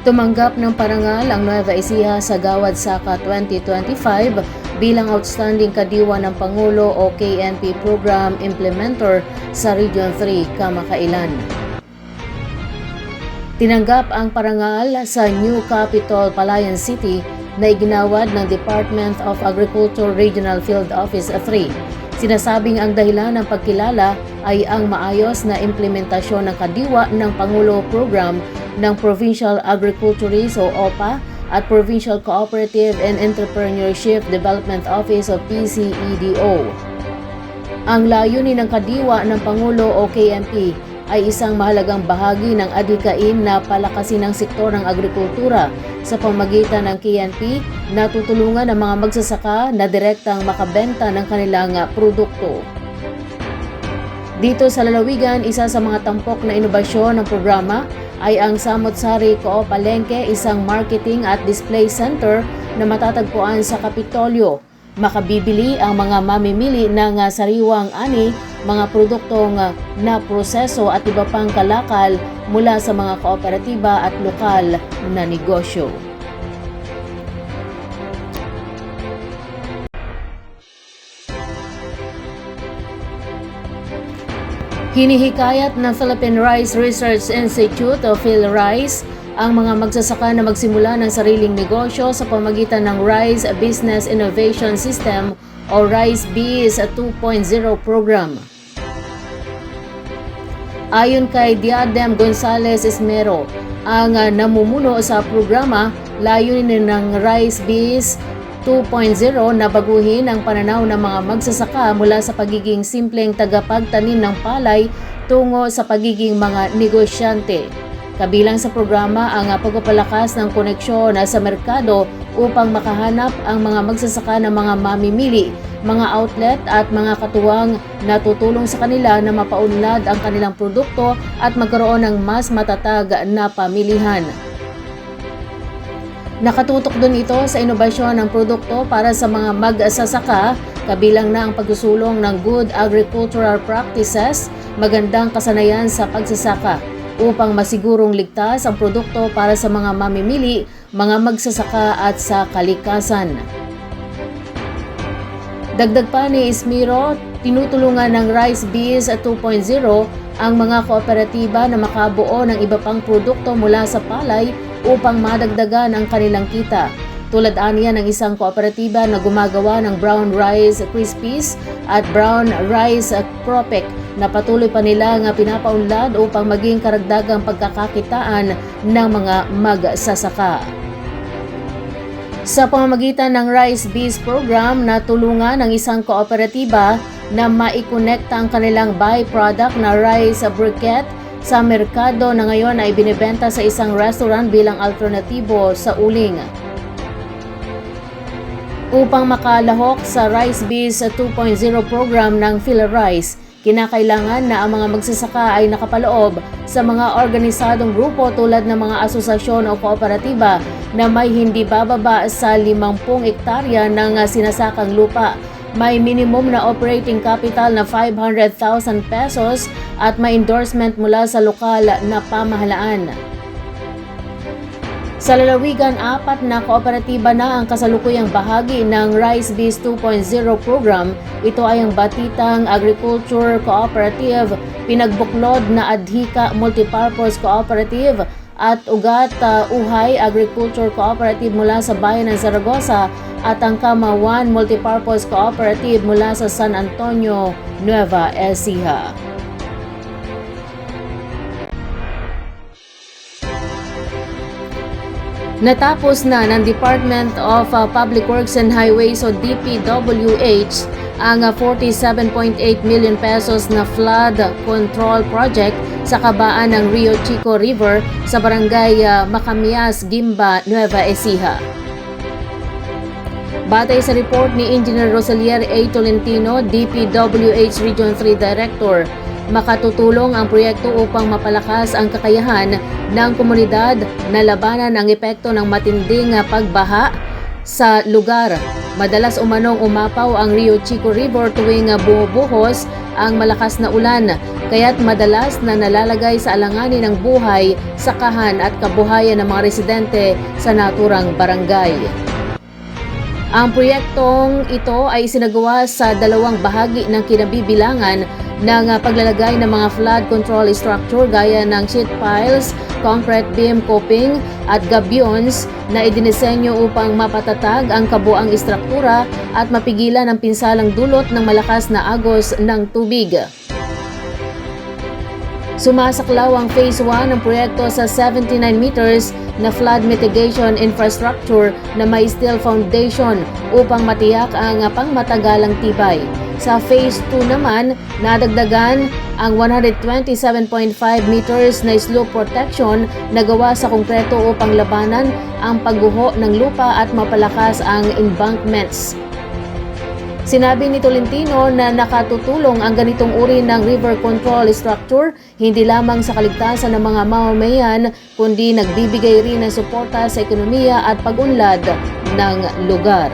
Tumanggap ng parangal ang Nueva Ecija sa Gawad Saka 2025 bilang Outstanding Kadiwa ng Pangulo o KNP Program Implementer sa Region 3, Kamakailan. Tinanggap ang parangal sa New Capital, Palayan City na iginawad ng Department of Agriculture Regional Field Office 3. Sinasabing ang dahilan ng pagkilala ay ang maayos na implementasyon ng kadiwa ng Pangulo Program ng Provincial Agriculturist o OPA at Provincial Cooperative and Entrepreneurship Development Office o PCEDO. Ang layunin ng kadiwa ng Pangulo o KMP ay isang mahalagang bahagi ng adhikain na palakasin ang sektor ng agrikultura sa pamagitan ng KNP na tutulungan ang mga magsasaka na direktang makabenta ng kanilang produkto. Dito sa lalawigan, isa sa mga tampok na inobasyon ng programa ay ang Samot Sari Co. Palengke, isang marketing at display center na matatagpuan sa Kapitolyo. Makabibili ang mga mamimili ng ah, sariwang ani, mga produktong ah, na proseso at iba pang kalakal mula sa mga kooperatiba at lokal na negosyo. Hinihikayat ng Philippine Rice Research Institute o PhilRice ang mga magsasaka na magsimula ng sariling negosyo sa pamagitan ng Rice Business Innovation System o RICE-BIS 2.0 program. Ayon kay Diadem Gonzales Esmero, ang namumuno sa programa, layunin ng Rice Biz 2.0 na baguhin ang pananaw ng mga magsasaka mula sa pagiging simpleng tagapagtanim ng palay tungo sa pagiging mga negosyante. Kabilang sa programa ang pagpapalakas ng koneksyon sa merkado upang makahanap ang mga magsasaka ng mga mamimili mga outlet at mga katuwang na tutulong sa kanila na mapaunlad ang kanilang produkto at magkaroon ng mas matatag na pamilihan. Nakatutok din ito sa inobasyon ng produkto para sa mga magsasaka, kabilang na ang pagsusulong ng good agricultural practices, magandang kasanayan sa pagsasaka, upang masigurong ligtas ang produkto para sa mga mamimili, mga magsasaka at sa kalikasan. Dagdag pa ni Ismiro, tinutulungan ng Rice Biz 2.0 ang mga kooperatiba na makabuo ng iba pang produkto mula sa palay upang madagdagan ang kanilang kita. Tulad aniya ng isang kooperatiba na gumagawa ng brown rice crispies at brown rice cropek na patuloy pa nila nga pinapaunlad upang maging karagdagang pagkakakitaan ng mga magsasaka. Sa pamamagitan ng Rice Bees Program na tulungan ng isang kooperatiba na maikonekta ang kanilang byproduct na rice briquette sa merkado na ngayon ay binibenta sa isang restaurant bilang alternatibo sa uling. Upang makalahok sa Rice Bees 2.0 program ng PhilRice, kinakailangan na ang mga magsasaka ay nakapaloob sa mga organisadong grupo tulad ng mga asosasyon o kooperatiba na may hindi bababa sa 50 ektarya ng sinasakang lupa. May minimum na operating capital na 500,000 pesos at may endorsement mula sa lokal na pamahalaan. Sa lalawigan, apat na kooperatiba na ang kasalukuyang bahagi ng Rice Biz 2.0 program. Ito ay ang Batitang Agriculture Cooperative, Pinagbuklod na Adhika Multipurpose Cooperative at Ugat uh, Uhay Agriculture Cooperative mula sa bayan ng Zaragoza at ang Kamawan Multipurpose Cooperative mula sa San Antonio, Nueva Ecija. Natapos na ng Department of uh, Public Works and Highways o DPWH ang uh, 47.8 million pesos na flood control project sa kabaan ng Rio Chico River sa barangay uh, Macamias, Gimba, Nueva Ecija. Batay sa report ni Engineer Rosalier A. Tolentino, DPWH Region 3 Director, makatutulong ang proyekto upang mapalakas ang kakayahan ng komunidad na labanan ang epekto ng matinding pagbaha sa lugar. Madalas umanong umapaw ang Rio Chico River tuwing bumubuhos ang malakas na ulan, kaya't madalas na nalalagay sa alanganin ng buhay, sakahan at kabuhayan ng mga residente sa naturang barangay. Ang proyektong ito ay sinagawa sa dalawang bahagi ng kinabibilangan ng ah, paglalagay ng mga flood control structure gaya ng sheet piles, concrete beam coping at gabions na idinisenyo upang mapatatag ang kabuang istruktura at mapigilan ang pinsalang dulot ng malakas na agos ng tubig. Sumasaklaw ang Phase 1 ng proyekto sa 79 meters na flood mitigation infrastructure na may steel foundation upang matiyak ang pangmatagalang tibay. Sa Phase 2 naman, nadagdagan ang 127.5 meters na slope protection na gawa sa konkreto upang labanan ang pagguho ng lupa at mapalakas ang embankments. Sinabi ni Tolentino na nakatutulong ang ganitong uri ng river control structure hindi lamang sa kaligtasan ng mga mamamayan kundi nagbibigay rin ng suporta sa ekonomiya at pag-unlad ng lugar.